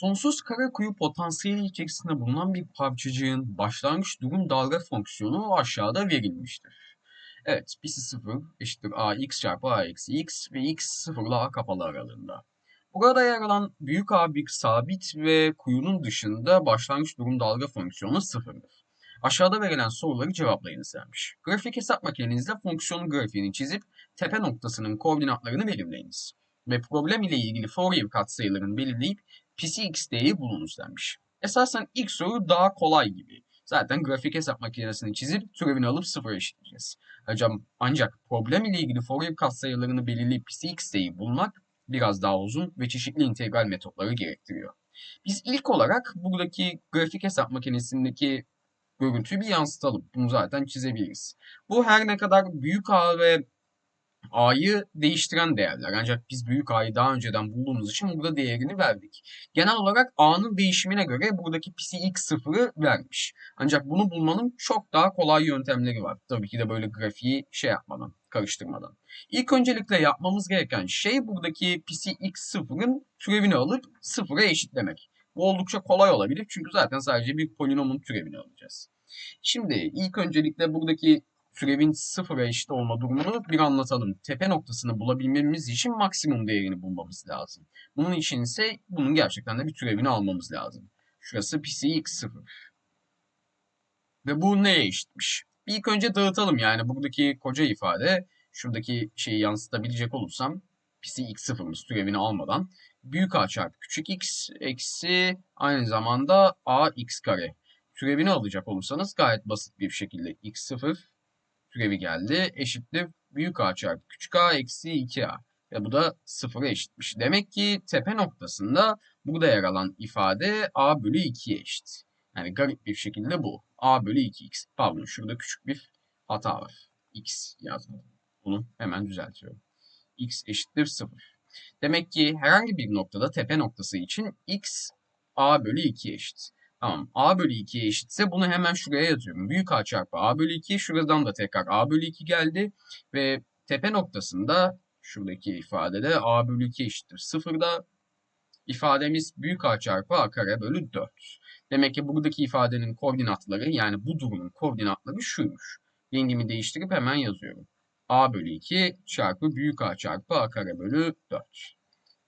Sonsuz kara kuyu potansiyeli içerisinde bulunan bir parçacığın başlangıç durum dalga fonksiyonu aşağıda verilmiştir. Evet, psi 0 eşittir ax çarpı a eksi x ve x 0 ile a kapalı aralığında. Burada yer alan büyük A bir sabit ve kuyunun dışında başlangıç durum dalga fonksiyonu sıfırdır. Aşağıda verilen soruları cevaplayınız denmiş. Grafik hesap makinenizde fonksiyonun grafiğini çizip tepe noktasının koordinatlarını belirleyiniz. Ve problem ile ilgili Fourier katsayılarını belirleyip psi x bulunuz denmiş. Esasen ilk soru daha kolay gibi. Zaten grafik hesap makinesini çizip türevini alıp sıfıra eşitleyeceğiz. Hocam ancak problem ile ilgili Fourier katsayılarını belirleyip psi x bulmak biraz daha uzun ve çeşitli integral metotları gerektiriyor. Biz ilk olarak buradaki grafik hesap makinesindeki görüntüyü bir yansıtalım. Bunu zaten çizebiliriz. Bu her ne kadar büyük A ve A'yı değiştiren değerler. Ancak biz büyük A'yı daha önceden bulduğumuz için burada değerini verdik. Genel olarak A'nın değişimine göre buradaki psi x sıfırı vermiş. Ancak bunu bulmanın çok daha kolay yöntemleri var. Tabii ki de böyle grafiği şey yapmadan, karıştırmadan. İlk öncelikle yapmamız gereken şey buradaki psi x sıfırın türevini alıp sıfıra eşitlemek. Bu oldukça kolay olabilir çünkü zaten sadece bir polinomun türevini alacağız. Şimdi ilk öncelikle buradaki türevin sıfıra eşit olma durumunu bir anlatalım. Tepe noktasını bulabilmemiz için maksimum değerini bulmamız lazım. Bunun için ise bunun gerçekten de bir türevini almamız lazım. Şurası psi x sıfır. Ve bu neye eşitmiş? İlk önce dağıtalım yani buradaki koca ifade şuradaki şeyi yansıtabilecek olursam psi x sıfırımız türevini almadan büyük a çarpı küçük x eksi aynı zamanda a x kare türevini alacak olursanız gayet basit bir şekilde x sıfır türevi geldi. Eşittir büyük A çarpı küçük A eksi 2A. Ve bu da sıfıra eşitmiş. Demek ki tepe noktasında burada yer alan ifade A bölü 2'ye eşit. Yani garip bir şekilde bu. A bölü 2x. Pardon şurada küçük bir hata var. X yazmadım. Bunu hemen düzeltiyorum. X eşittir 0. Demek ki herhangi bir noktada tepe noktası için x a bölü 2 eşit. Tamam. A bölü 2'ye eşitse bunu hemen şuraya yazıyorum. Büyük A çarpı A bölü 2. Şuradan da tekrar A bölü 2 geldi. Ve tepe noktasında şuradaki ifadede A bölü 2 eşittir. Sıfırda ifademiz büyük A çarpı A kare bölü 4. Demek ki buradaki ifadenin koordinatları yani bu durumun koordinatları şuymuş. Rengimi değiştirip hemen yazıyorum. A bölü 2 çarpı büyük A çarpı A kare bölü 4.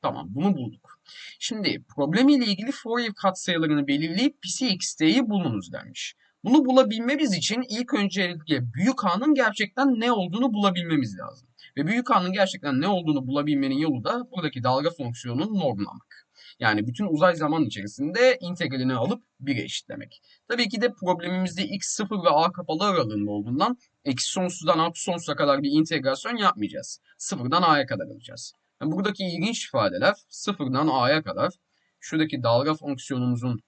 Tamam bunu bulduk. Şimdi problem ile ilgili Fourier katsayılarını belirleyip psi xt'yi bulunuz demiş. Bunu bulabilmemiz için ilk öncelikle büyük A'nın gerçekten ne olduğunu bulabilmemiz lazım. Ve büyük A'nın gerçekten ne olduğunu bulabilmenin yolu da buradaki dalga fonksiyonunu normlamak. Yani bütün uzay zaman içerisinde integralini alıp 1'e eşitlemek. Tabii ki de problemimizde x 0 ve a kapalı aralığında olduğundan eksi sonsuzdan artı sonsuza kadar bir integrasyon yapmayacağız. Sıfırdan a'ya kadar alacağız. Yani buradaki ilginç ifadeler sıfırdan a'ya kadar şuradaki dalga fonksiyonumuzun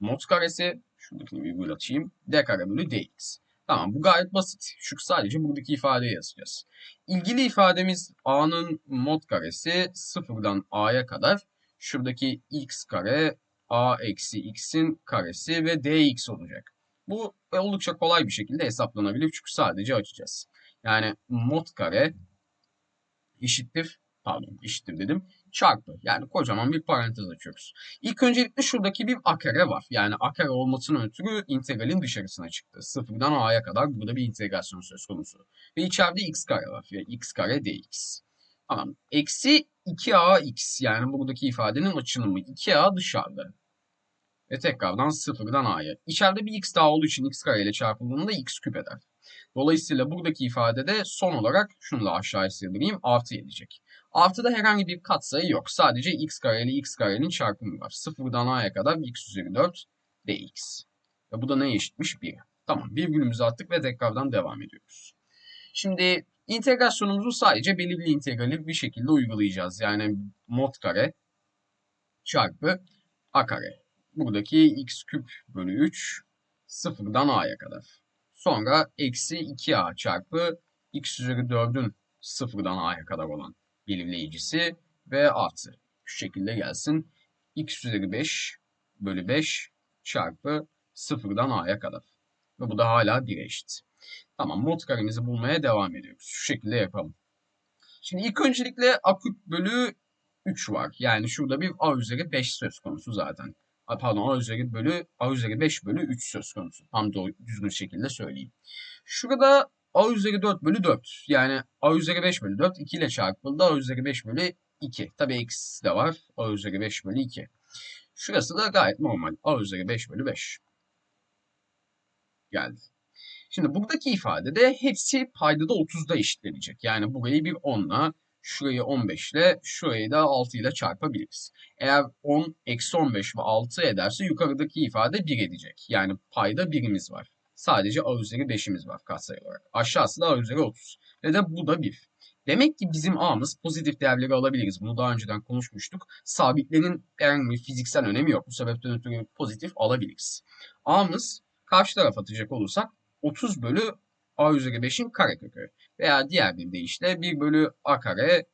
mod karesi, şuradaki virgül açayım, d kare bölü dx. Tamam bu gayet basit. Şu sadece buradaki ifadeyi yazacağız. İlgili ifademiz a'nın mod karesi sıfırdan a'ya kadar şuradaki x kare a eksi x'in karesi ve dx olacak. Bu oldukça kolay bir şekilde hesaplanabilir çünkü sadece açacağız. Yani mod kare eşittir pardon eşittir dedim çarpı yani kocaman bir parantez açıyoruz. İlk öncelikle şuradaki bir a var. Yani a olmasının ötürü integralin dışarısına çıktı. Sıfırdan a'ya kadar burada bir integrasyon söz konusu. Ve içeride x kare var. Yani x kare dx. Tamam. Eksi 2ax yani buradaki ifadenin açılımı 2a dışarıda. Ve tekrardan sıfırdan a'ya. İçeride bir x daha olduğu için x kare ile çarpıldığında x küp eder. Dolayısıyla buradaki ifadede son olarak şunu aşağıya sığdırayım artı gelecek. Artıda herhangi bir katsayı yok. Sadece x kare ile x karenin çarpımı var. Sıfırdan a'ya kadar x üzeri 4 dx. Ve bu da neye eşitmiş? 1. Tamam virgülümüzü attık ve tekrardan devam ediyoruz. Şimdi integrasyonumuzu sadece belirli integrali bir şekilde uygulayacağız. Yani mod kare çarpı a kare. Buradaki x küp bölü 3 sıfırdan a'ya kadar. Sonra eksi 2a çarpı x üzeri 4'ün sıfırdan a'ya kadar olan belirleyicisi ve artı. Şu şekilde gelsin. x üzeri 5 bölü 5 çarpı sıfırdan a'ya kadar. Ve bu da hala 1'e eşit. Tamam mod karemizi bulmaya devam ediyoruz. Şu şekilde yapalım. Şimdi ilk öncelikle a küp bölü 3 var. Yani şurada bir a üzeri 5 söz konusu zaten. Pardon a üzeri bölü a üzeri 5 bölü 3 söz konusu. Tam doğru düzgün şekilde söyleyeyim. Şurada a üzeri 4 bölü 4. Yani a üzeri 5 bölü 4 2 ile çarpıldı. a üzeri 5 bölü 2. Tabi eksi de var. a üzeri 5 bölü 2. Şurası da gayet normal. a üzeri 5 bölü 5. Geldi. Şimdi buradaki ifadede hepsi paydada 30'da eşitlenecek. Yani burayı bir 10'la, şurayı 15 ile, şurayı da 6 ile çarpabiliriz. Eğer 10, eksi 15 ve 6 ederse yukarıdaki ifade 1 edecek. Yani payda birimiz var. Sadece a üzeri 5'imiz var katsayı olarak. Aşağısı da a üzeri 30. Ve de bu da 1. Demek ki bizim a'mız pozitif değerleri alabiliriz. Bunu daha önceden konuşmuştuk. Sabitlerin herhangi bir fiziksel önemi yok. Bu sebepten ötürü pozitif alabiliriz. a'mız karşı taraf atacak olursak 30 bölü a üzeri 5'in karekökü. Veya diğer bir deyişle 1 bölü a kare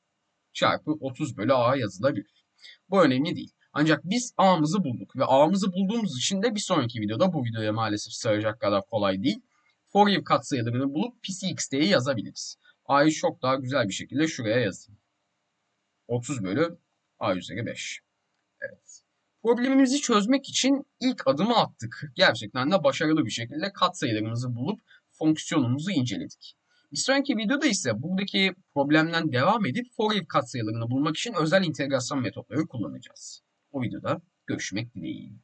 çarpı 30 bölü a yazılabilir. Bu önemli değil. Ancak biz a'mızı bulduk ve a'mızı bulduğumuz için de bir sonraki videoda bu videoya maalesef sığacak kadar kolay değil. Fourier katsayılarını bulup PCXD'yi yazabiliriz. a'yı çok daha güzel bir şekilde şuraya yazayım. 30 bölü a üzeri 5. Evet. Problemimizi çözmek için ilk adımı attık. Gerçekten de başarılı bir şekilde katsayılarımızı bulup fonksiyonumuzu inceledik. Bir sonraki videoda ise buradaki problemden devam edip Fourier katsayılarını bulmak için özel integrasyon metotları kullanacağız. O videoda görüşmek dileğiyle.